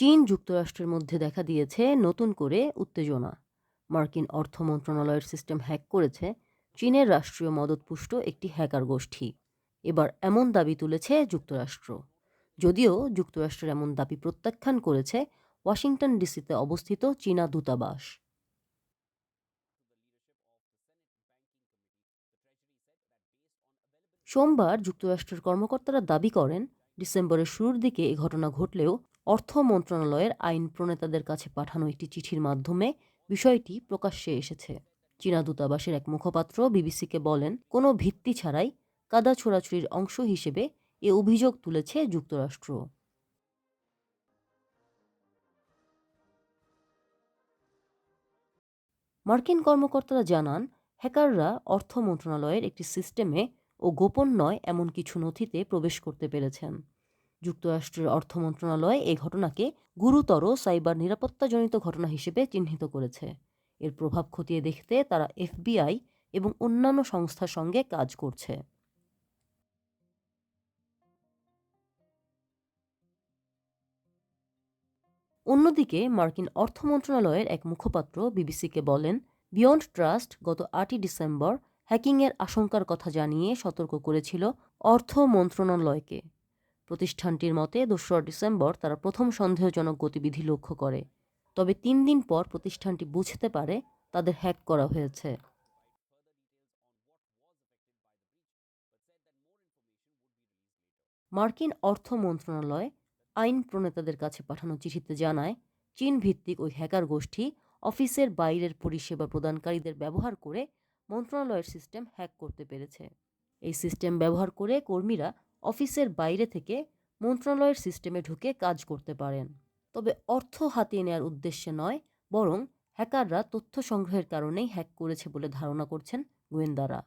চীন যুক্তরাষ্ট্রের মধ্যে দেখা দিয়েছে নতুন করে উত্তেজনা। মার্কিন অর্থ মন্ত্রণালয়ের সিস্টেম হ্যাক করেছে চীনের রাষ্ট্রীয় মদতপুষ্ট একটি হ্যাকার গোষ্ঠী। এবার এমন দাবি তুলেছে যুক্তরাষ্ট্র। যদিও যুক্তরাষ্ট্রের এমন দাবি প্রত্যাখ্যান করেছে ওয়াশিংটন ডিসিতে অবস্থিত চীনা দূতাবাস। সোমবার যুক্তরাষ্ট্রের কর্মকর্তারা দাবি করেন, ডিসেম্বরের শুরুর দিকে এ ঘটনা ঘটলেও অর্থ মন্ত্রণালয়ের আইন প্রণেতাদের কাছে পাঠানো একটি চিঠির মাধ্যমে বিষয়টি প্রকাশ্যে এসেছে। চীনা দূতাবাসের এক মুখপাত্র বিবিসিকে বলেন, কোনো ভিত্তি ছাড়াই কাদা ছোড়াছুড়ির অংশ হিসেবে এ অভিযোগ তুলেছে যুক্তরাষ্ট্র। মার্কিন কর্মকর্তারা জানান, হ্যাকাররা অর্থ মন্ত্রণালয়ের একটি সিস্টেমে ও গোপন নয় এমন কিছু নথিতে প্রবেশ করতে পেরেছেন। যুক্তরাষ্ট্রের অর্থ মন্ত্রণালয় এই ঘটনাকে গুরুতর সাইবার নিরাপত্তাজনিত ঘটনা হিসেবে চিহ্নিত করেছে। এর প্রভাব খতিয়ে দেখতে তারা এফবিআই এবং অন্যান্য সংস্থার সঙ্গে কাজ করছে। অন্যদিকে, মার্কিন অর্থ মন্ত্রণালয়ের এক মুখপাত্র বিবিসিকে বলেন, বিয়ন্ড ট্রাস্ট গত আটই ডিসেম্বর হ্যাকিংয়ের আশঙ্কার কথা জানিয়ে সতর্ক করেছিল অর্থ মন্ত্রণালয়কে। প্রতিষ্ঠানটির মতে, দোসরা ডিসেম্বর তারা প্রথম সন্দেহজনক গতিবিধি লক্ষ্য করে। তবে তিন দিন পর প্রতিষ্ঠানটি বুঝতে পারে তাদের হ্যাক করা হয়েছে। মার্কিন অর্থ মন্ত্রণালয় আইন প্রণেতাদের কাছে পাঠানো চিঠিতে জানায়, চীন ভিত্তিক ওই হ্যাকার গোষ্ঠী অফিসের বাইরের পরিষেবা প্রদানকারীদের ব্যবহার করে মন্ত্রণালয়ের সিস্টেম হ্যাক করতে পেরেছে। এই সিস্টেম ব্যবহার করে কর্মীরা অফিসের বাইরে থেকে মন্ত্রণালয়ের সিস্টেমে ঢুকে কাজ করতে পারেন। তবে অর্থ হাতিয়ে নেওয়ার উদ্দেশ্যে নয়, বরং হ্যাকাররা তথ্য সংগ্রহের কারণেই হ্যাক করেছে বলে ধারণা করছেন গোয়েন্দারা।